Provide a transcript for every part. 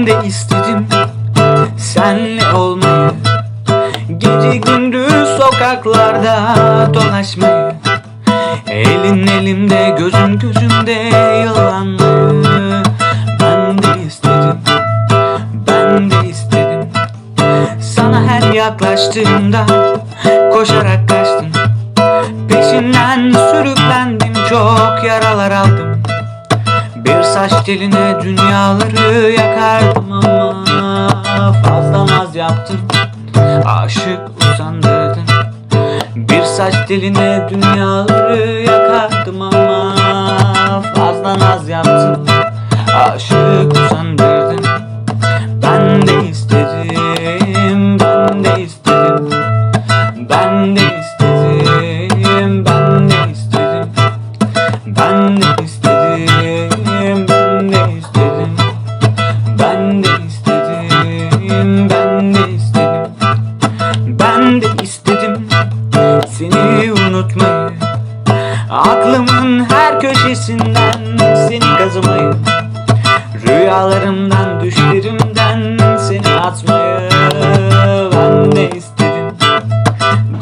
Ben de istedim. Senle olmayı? Gece gündüz sokaklarda dolaşmayı. Elin elimde gözün gözümde yalanmayı Ben de istedim. Ben de istedim. Sana her yaklaştığımda Koşarak kaçtım. Peşinden sürüklendim Çok yaralar aldım Bir saç teline dünyaları yakardım ama Fazla naz yaptım. Aşık usandırdın. Bir saç teline dünyaları yakardım ama Fazla naz yaptım. Aşık usandırdın. Ben de istedim Ben de istedim. Ben de istedim unutmayı Aklımın her köşesinden Seni kazımayı. Rüyalarımdan düşlerimden Seni atmayı. Ben de istedim?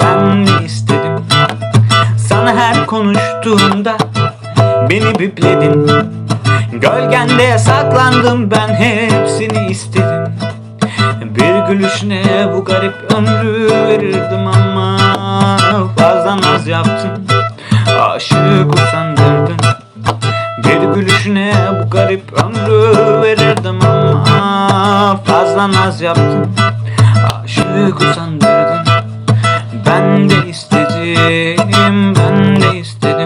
Ben de istedim? Sana her konuştuğumda Beni bipledin. Gölgende saklandım ben hepsini istedim. Bir gülüşüne bu garip ömrü verirdim ama Yaptım Aşık usandırdın Bir gülüşüne bu garip ömrü verirdim ama Fazla naz yaptım Aşık usandırdın Ben de istedim Ben de istedim